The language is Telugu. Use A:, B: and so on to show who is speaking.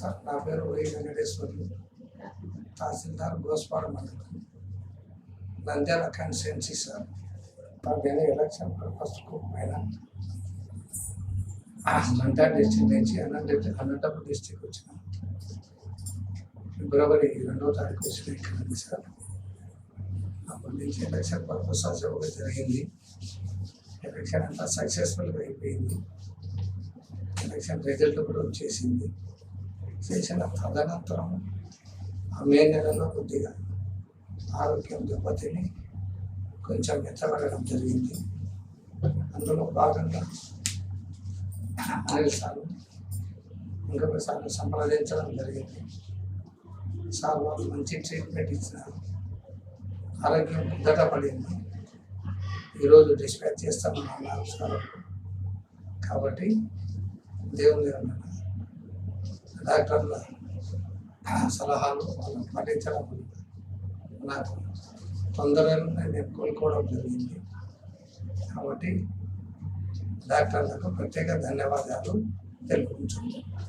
A: సార్. నా పేరు ఓఎం తహసీల్దార్ గోస్పాడ మండలం నంద్యాల కన్సెన్సీ సార్. నేను ఎలక్షన్ పర్పస్ పైన. నంద్యాల డిస్టిక్ నుంచి అనంత అనంతపురం డిస్టిక్ వచ్చిన ఫిబ్రవరి రెండో తారీఖు వచ్చిన ఇక్కడ సార్. అప్పటి నుంచి ఎలక్షన్ పర్పస్ సజావుగా జరిగింది. ఎలక్షన్ అంతా సక్సెస్ఫుల్గా అయిపోయింది. ఎలక్షన్ రిజల్ట్ కూడా వచ్చేసింది. చేసిన తదనంతరం ఆ మే నెలలో కొద్దిగా ఆరోగ్యం దెబ్బతిని కొంచెం మెత్తబడడం జరిగింది. అందులో భాగంగా అనిల్ సార్ ఇంకొక సార్ సంప్రదించడం జరిగింది. సార్ వాళ్ళు మంచి ట్రీట్మెంట్ ఇచ్చినారు ఆరోగ్యం ముద్దట పడింది. ఈరోజు డిస్పాచ్ చేస్తామని అన్నారు సార్. కాబట్టి దేవుని డాక్టర్ల సలహాలు వాళ్ళని పాటించడం నాకు తొందరగా నేను కోలుకోవడం జరిగింది. కాబట్టి డాక్టర్లకు ప్రత్యేక ధన్యవాదాలు తెలుపుకుంటున్నాను.